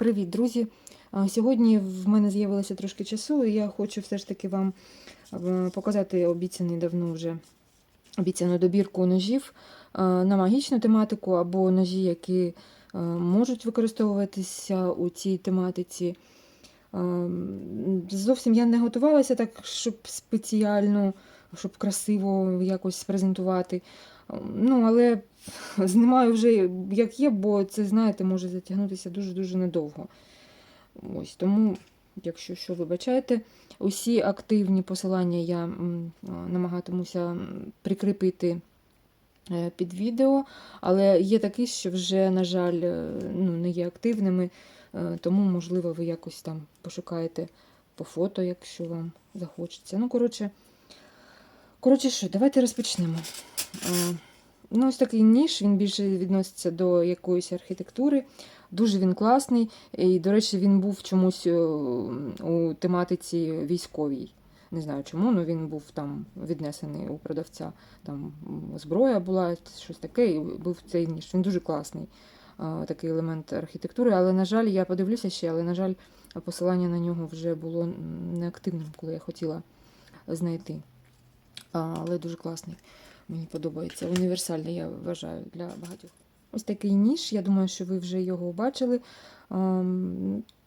Привіт, друзі! Сьогодні в мене з'явилося трошки часу, і я хочу все ж таки вам показати обіцяний давно вже обіцяну добірку ножів на магічну тематику або ножі, які можуть використовуватися у цій тематиці. Зовсім я не готувалася так, щоб спеціально, щоб красиво якось презентувати. Ну, але знімаю вже як є, бо це, знаєте, може затягнутися дуже-дуже недовго. Ось Тому, якщо що, вибачайте, усі активні посилання я намагатимуся прикріпити е, під відео, але є такі, що вже, на жаль, е, ну, не є активними, е, тому, можливо, ви якось там пошукаєте по фото, якщо вам захочеться. Ну, коротше, коротше що, давайте розпочнемо. Е, Ну, ось такий ніж, він більше відноситься до якоїсь архітектури. Дуже він класний. І, до речі, він був чомусь е, у тематиці військовій. Не знаю чому, але він був там віднесений у продавця. Там зброя була, щось таке, і був цей ніж. Він дуже класний, е, такий елемент архітектури. Але, на жаль, я подивлюся ще, але, на жаль, посилання на нього вже було неактивним, коли я хотіла знайти. Але дуже класний. Мені подобається. Універсальний, я вважаю, для багатьох. Ось такий ніж, я думаю, що ви вже його бачили.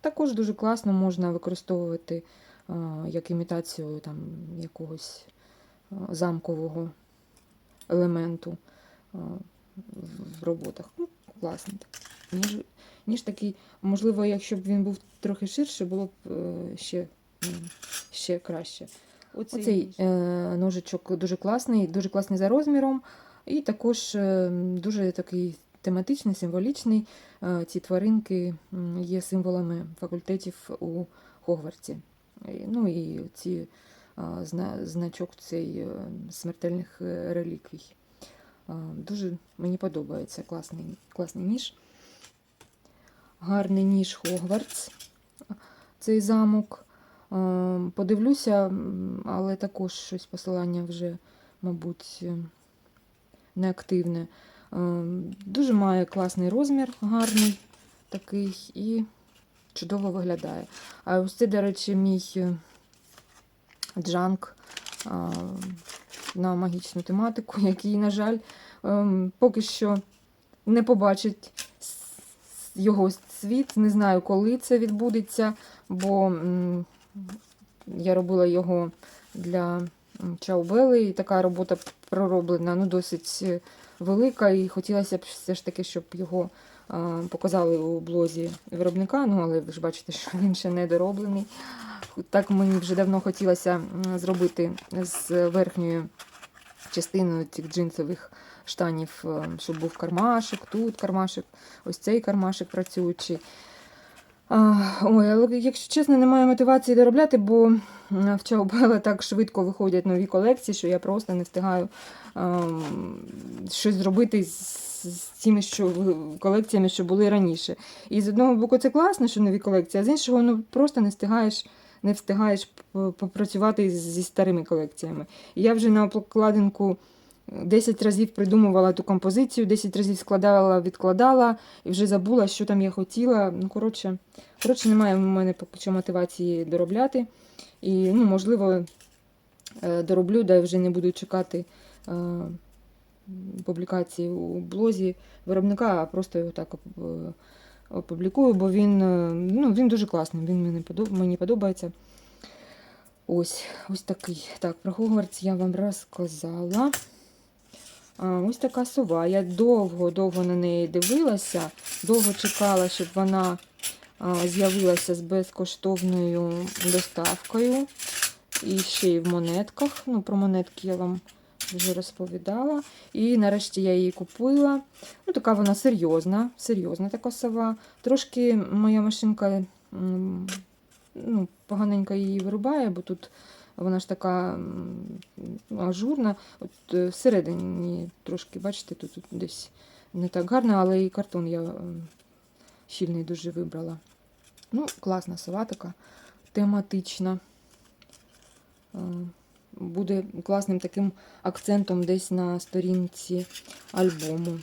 Також дуже класно можна використовувати як імітацію там, якогось замкового елементу в- в роботах. Ну, класний. Ніж, ніж такий, можливо, якщо б він був трохи ширше, було б е, ще, ще краще. Оцей, Оцей е, ножичок дуже класний, дуже класний за розміром, і також е, дуже такий тематичний, символічний. Е, ці тваринки є символами факультетів у Хогвартсі. Ну і ці зна, значок цей смертельних реліквій. Дуже мені подобається класний, класний ніж. Гарний ніж Хогвартс, цей замок. Е, Подивлюся, але також щось посилання вже, мабуть, е, неактивне. Е, Дуже має класний розмір, гарний такий і чудово виглядає. А ось це, до речі, мій джанк на магічну тематику, який, на жаль, поки що не побачить його світ. Не знаю, коли це відбудеться, бо я робила його для Чаубели, і така робота пророблена, ну, досить е, велика, і хотілося б все ж таки, щоб його е, показали у блозі виробника. Ну, але ви ж бачите, що він ще не дороблений. Так мені вже давно хотілося зробити з верхньою частиною цих джинсових штанів, е, щоб був кармашик, тут кармашик, ось цей кармашик працюючий. Ой, але якщо чесно, немає мотивації доробляти, бо в Чаубела так швидко виходять нові колекції, що я просто не встигаю ем, щось зробити з, цими що, колекціями, що були раніше. І з одного боку, це класно, що нові колекції, а з іншого, ну просто не встигаєш. Не встигаєш попрацювати зі старими колекціями. Я вже на обкладинку 10 разів придумувала ту композицію, 10 разів складала, відкладала і вже забула, що там я хотіла. Ну, коротше, коротше, немає в мене поки що мотивації доробляти. І, ну, можливо, е, дороблю, да вже не буду чекати е, публікації у блозі виробника, а просто його так е, опублікую, бо він, ну, він дуже класний, він мені подобається. Ось, ось такий. Так, про Хогвартс я вам розказала. Ось така сова. Я довго-довго на неї дивилася, довго чекала, щоб вона з'явилася з безкоштовною доставкою. І ще й в монетках. Ну, про монетки я вам вже розповідала. І нарешті я її купила. Ну, така вона серйозна, серйозна така сова. Трошки моя машинка ну, поганенько її вирубає, бо тут вона ж така ажурна. От е, всередині трошки, бачите, тут, тут десь не так гарно, але і картон я щільний дуже вибрала. Ну, класна сова така, тематична. Буде класним таким акцентом десь на сторінці альбому.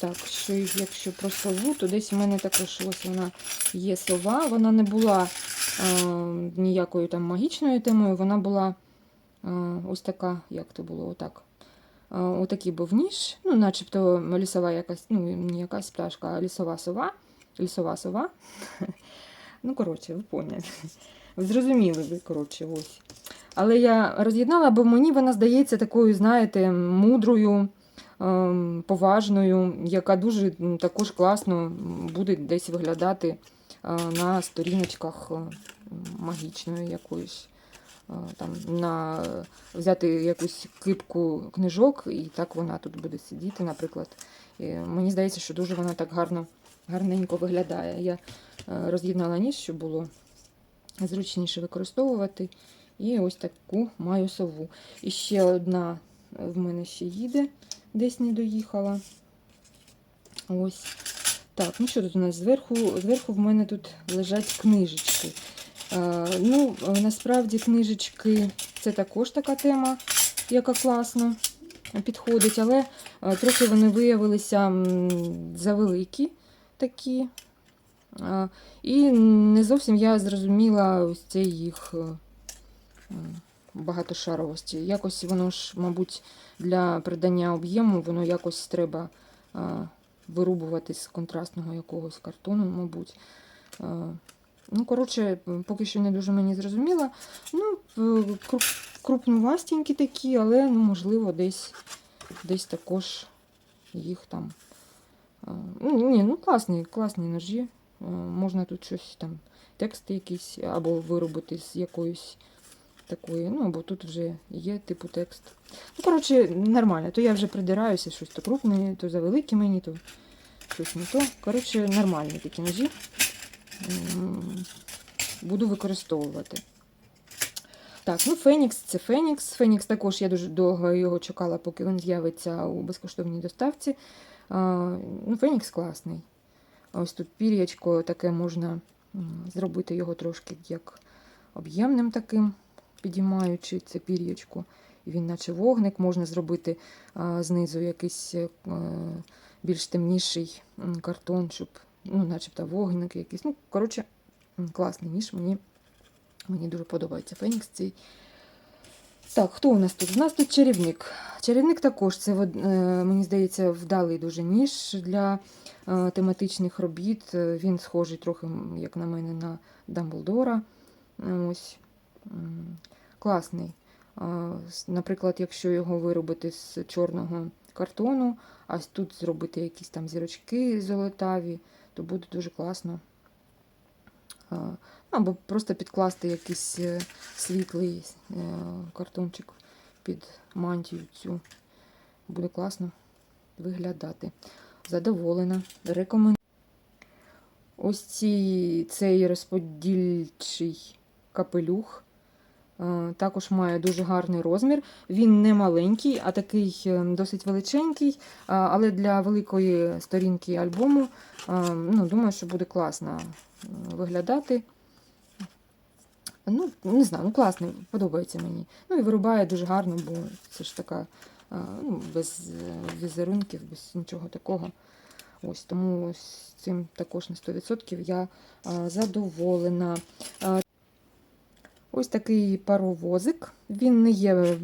Так, що якщо про сову, то десь у мене також ось вона є сова. Вона не була е, ніякою там магічною темою, вона була е, ось така, як то було, отак. Е, отакий був ніж, ну, начебто лісова якась, ну, не якась пташка, а лісова сова. Лісова сова. Ну, коротше, ви поняли. Зрозуміли ви, коротше, ось. Але я роз'єднала, бо мені вона здається такою, знаєте, мудрою, ем, поважною, яка дуже також класно буде десь виглядати е, на сторіночках е, магічної якоїсь. Е, Там, на, взяти якусь кипку книжок, і так вона тут буде сидіти, наприклад. І мені здається, що дуже вона так гарно, гарненько виглядає. Я роз'єднала ніж, щоб було зручніше використовувати. І ось таку маю сову. І ще одна в мене ще їде, десь не доїхала. Ось. Так, ну що тут у нас зверху? Зверху в мене тут лежать книжечки. Е, ну, насправді книжечки це також така тема, яка класно підходить, але е, трохи вони виявилися завеликі такі. Е, і не зовсім я зрозуміла ось цей їх е, багатошаровості. Якось воно ж, мабуть, для придання об'єму, воно якось треба вирубувати з контрастного якогось картону, мабуть. Ну, коротше, поки що не дуже мені зрозуміло. Ну, е, крупнувастенькі такі, але ну, можливо, десь, десь також їх там. Ну, ні, ну класні, класні ножі. Е, Можна тут щось там, текст якийсь, або виробити з якоїсь такої. Ну, або тут вже є типу текст. Ну, коротше, нормально. То я вже придираюся, щось то крупне, то завеликі мені, то щось не то. Коротше, нормальні такі ножі. Буду використовувати. Так, ну Фенікс це Фенікс. Фенікс також я дуже довго його чекала, поки він з'явиться у безкоштовній доставці. Ну, Фенікс класний. Ось тут пір'ячко таке можна зробити його трошки як об'ємним таким, підіймаючи це пір'ячко. Він наче вогник, можна зробити знизу якийсь е, більш темніший картон, щоб, ну, начебто вогник якийсь. Ну, коротше, класний ніж. Мені, мені дуже подобається Фенікс цей. Так, хто у нас тут? У нас тут чарівник. Чарівник також, це, е, мені здається, вдалий дуже ніж для е, тематичних робіт. Він схожий трохи, як на мене, на Дамблдора. Ось. Класний. Наприклад, якщо його виробити з чорного картону, а тут зробити якісь там зірочки золотаві, то буде дуже класно. Або просто підкласти якийсь е, світлий е, картончик під мантію цю. Буде класно виглядати. Задоволена. Рекомендую. Ось ці, цей розподільчий капелюх. Е, Також має дуже гарний розмір. Він не маленький, а такий е, досить величенький. Але для великої сторінки альбому е, ну, думаю, що буде класно е, виглядати. Ну, не знаю, ну класний, подобається мені. Ну і вирубає дуже гарно, бо це ж така ну, без е, візерунків, без нічого такого. Ось тому з цим також на 100% я задоволена. Ось такий паровозик. Він не є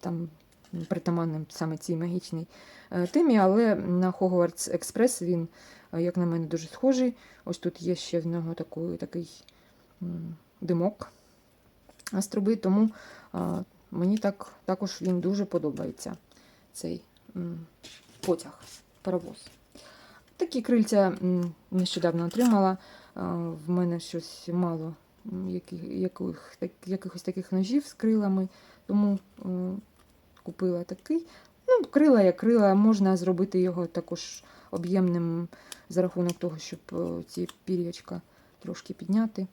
там притаманним саме цій магічній е, темі, але на Hogwarts Express він, е, як на мене, дуже схожий. Ось тут є ще в нього такий, такий димок з труби, тому мені так, також він дуже подобається, цей потяг, паровоз. Такі крильця нещодавно отримала. В мене щось мало яких, якихось таких ножів з крилами, тому м, купила такий. Ну, крила як крила, можна зробити його також об'ємним за рахунок того, щоб е, ці пір'ячка трошки підняти.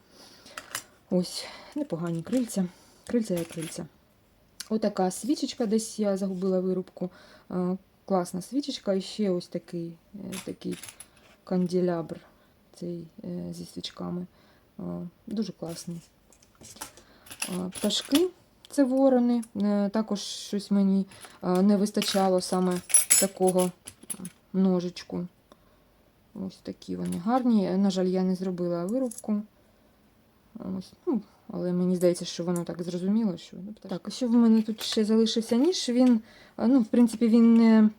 Ось, непогані крильця. Крильця як крильця. Отака свічечка, десь я загубила вирубку. Е, Класна свічечка. І ще ось такий, е, такий канделябр цей, е, зі свічками. Е, Дуже класний. Е, Пташки це ворони. Е, Також щось мені е, не вистачало саме такого ножичку. Ось такі вони гарні. На жаль, я не зробила вирубку. Ось, ну, але мені здається, що воно так зрозуміло. Що... Так, що в мене тут ще залишився ніж? Він, ну, в принципі, він не е,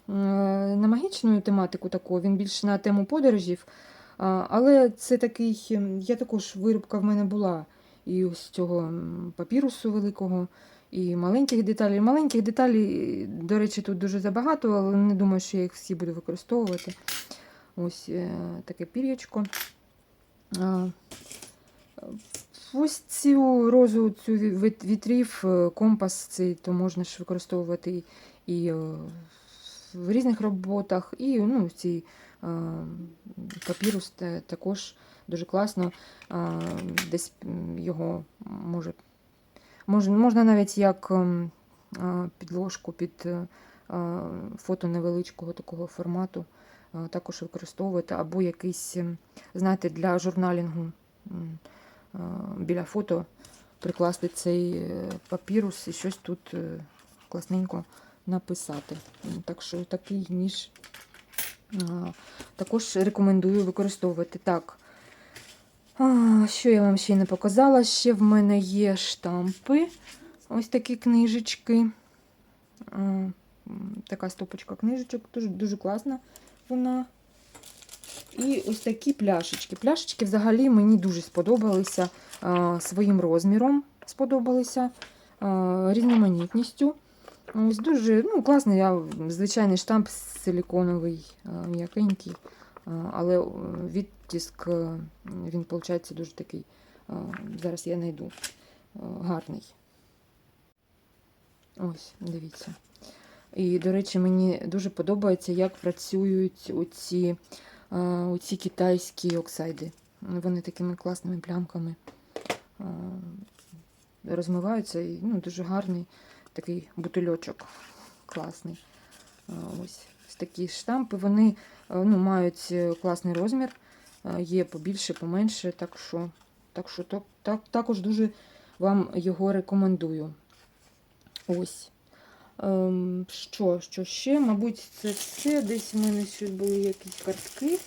на магічну тематику таку, він більш на тему подорожів. Але це такий, ем, я також вирубка в мене була і ось цього папірусу великого, і маленьких деталей. Маленьких деталей, до речі, тут дуже забагато, але не думаю, що я їх всі буду використовувати. Ось е, таке пір'ячко. Ось цю розу, цю вітрів, е, компас цей, то можна ж використовувати і е, в різних роботах, і ну, ці е, папірус також дуже класно. Е, Десь його може, можна навіть як ем, е, підложку під е, е, фото невеличкого такого формату е, також використовувати, або якийсь, ем, знаєте, для журналінгу е, біля фото прикласти цей е, папірус і щось тут е, класненько написати. Так що такий ніж е, також рекомендую використовувати. Так. Що я вам ще не показала? Ще в мене є штампи. Ось такі книжечки. Така стопочка книжечок, дуже, дуже класна вона. І ось такі пляшечки. Пляшечки взагалі мені дуже сподобалися своїм розміром, сподобалися різноманітністю. Ось дуже ну, класний, я, звичайний штамп силіконовий, м'якенький, але е, відтиск е, він виходить дуже такий. Зараз я знайду гарний. Ось, дивіться. І, до речі, мені дуже подобається, як працюють оці, оці китайські оксайди. Вони такими класними плямками розмиваються. І, ну, дуже гарний такий бутильочок. Класний. Ось, ось такі штампи. Вони ну, мають е, класний розмір. Є побільше, поменше. Так що, так що так, так, також дуже вам його рекомендую. Ось. Ем, що, що ще? Мабуть, це все. Десь в мене ще були якісь картки.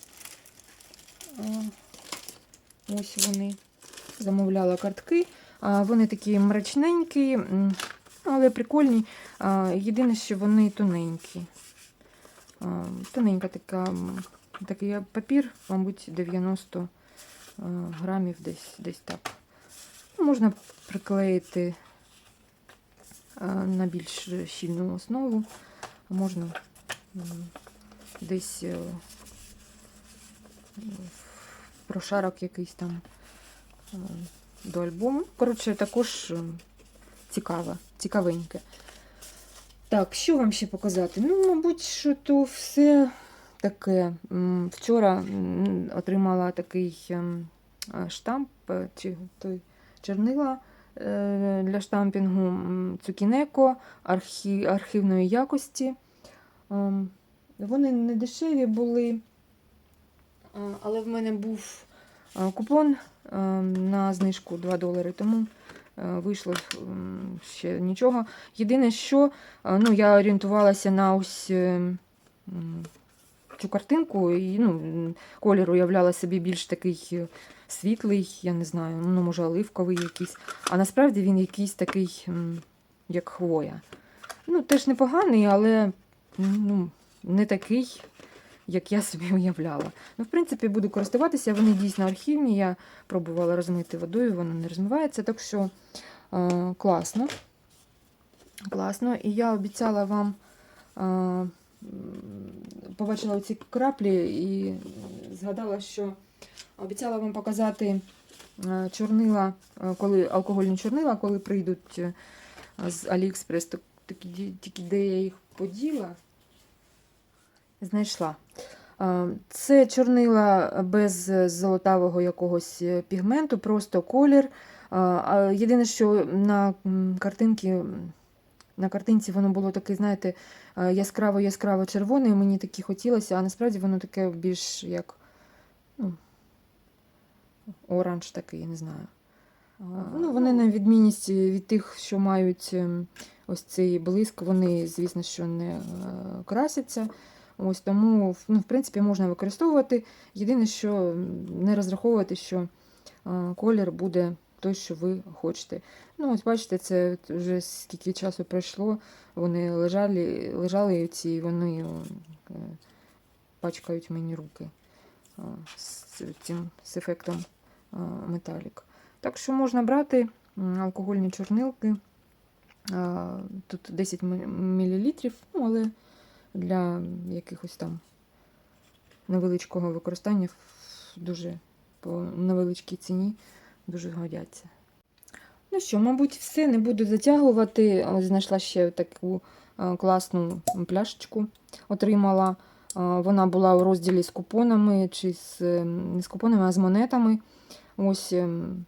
Ось вони. Замовляла картки. Вони такі мрачненькі, але прикольні. Єдине, що вони тоненькі. Тоненька така, такий папір, мабуть, 90 грамів десь, десь так. Ну, Можна приклеїти на більш щільну основу. Можна десь е, в прошарок якийсь там е, до альбому. Коротше, також цікаве, цікавеньке. Так, що вам ще показати? Ну, мабуть, що то все таке. Вчора отримала такий ем, е, штамп, е, чи той чернила е, для штампінгу Цукінеко архі, архівної якості. Ем, Вони не дешеві були, але в мене був купон е, на знижку 2 долари, тому вийшло ще нічого. Єдине, що е, ну, я орієнтувалася на ось е, цю картинку, і ну, колір уявляла собі більш такий е, світлий, я не знаю, ну, може, оливковий якийсь. А насправді він якийсь такий, як хвоя. Ну, теж непоганий, але ну, не такий, як я собі уявляла. Ну, в принципі, буду користуватися, вони дійсно архівні. Я пробувала розмити водою, воно не розмивається, так що е, класно. Класно. І я обіцяла вам. Е, побачила ці краплі і згадала, що обіцяла вам показати е, чорнила, е, коли алкогольні чорнила, коли прийдуть е, з Аліекспрес, тільки де я їх поділа, знайшла. Е, Це чорнила без золотавого якогось е, пігменту, просто колір. Е, Єдине, що на картинці, на картинці воно було таке, знаєте, е, яскраво-яскраво червоне, і мені таке хотілося, а насправді воно таке більш як ну, оранж такий, не знаю. Ну, вони на відмінність від тих, що мають ем, ось цей блиск, вони, звісно, що не е, красяться. Ось тому, ну, в принципі, можна використовувати. Єдине, що не розраховувати, що колір буде той, що ви хочете. Ну, ось бачите, це вже скільки часу пройшло, вони лежали, лежали ці, і вони е, пачкають мені руки з цим з ефектом металік. Так що можна брати алкогольні чорнилки. Тут 10 мл, ну, але для якихось там невеличкого використання дуже по невеличкій ціні дуже годяться. Ну що, мабуть, все, не буду затягувати. Знайшла ще таку класну пляшечку, отримала. Вона була у розділі з купонами, чи з ем, не з купонами, а з монетами. Ось ем,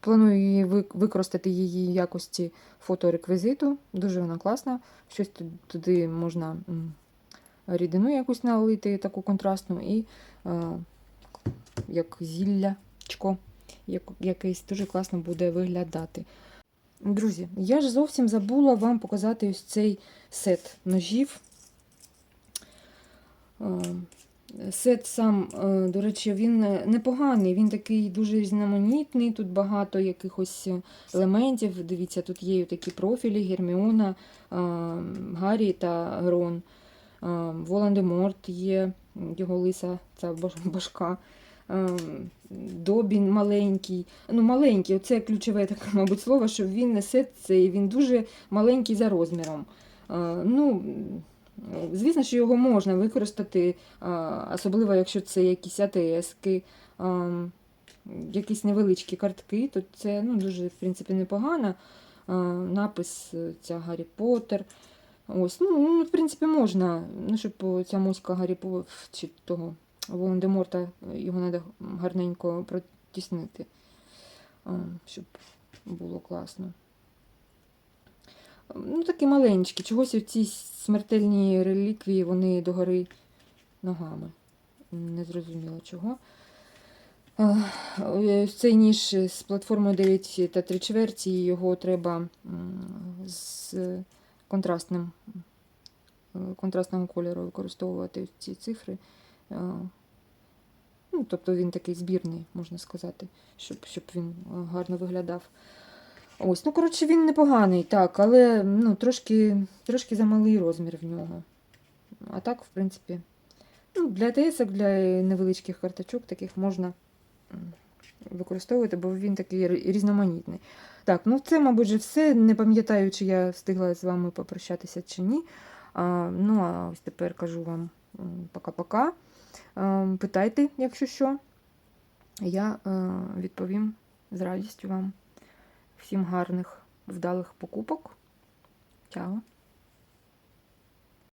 планую її використати її якості фотореквізиту. Дуже вона класна. Щось туди можна рідину якусь налити, таку контрастну, і е, як зіллячко як, якийсь дуже класно буде виглядати. Друзі, я ж зовсім забула вам показати ось цей сет ножів. Е, Сет сам, е, до речі, він непоганий, він такий дуже різноманітний, тут багато якихось елементів. Дивіться, тут є такі профілі: Герміона, е, Гаррі та Рон. Е, Волан-де-Морт є, його лиса, ця башка. Е, Добін маленький. Ну, маленький, оце ключове таке, мабуть, слово, що він несе цей, він дуже маленький за розміром. Е, Ну, звісно, що його можна використати, особливо якщо це якісь АТСки, якісь невеличкі картки, то це ну, дуже, в принципі, непогано. Напис е, ця Гаррі Поттер. Ось, ну, ну, в принципі, можна, ну, щоб ця муська Гаррі Поттер чи того Волан-де-Морта, його треба гарненько протіснити, щоб було класно. Ну, такі маленькі. Чогось ці смертельні реліквії, вони догори ногами. Не зрозуміло чого. Цей ніж з платформою 9 та 3 чверті, його треба з контрастним, е, контрастного кольору використовувати ці цифри. Ну, тобто він такий збірний, можна сказати, щоб, щоб він е, гарно виглядав. Ось, ну, коротше, він непоганий, так, але ну, трошки, трошки замалий розмір в нього. А так, в принципі, ну, для АТС, для невеличких карточок таких можна використовувати, бо він такий різноманітний. Так, ну це, мабуть, все. Не пам'ятаю, чи я встигла з вами попрощатися чи ні. А, ну, а ось тепер кажу вам пока-пока. Питайте, якщо що. Я е, відповім з радістю вам. Всім гарних, вдалих покупок. Чао!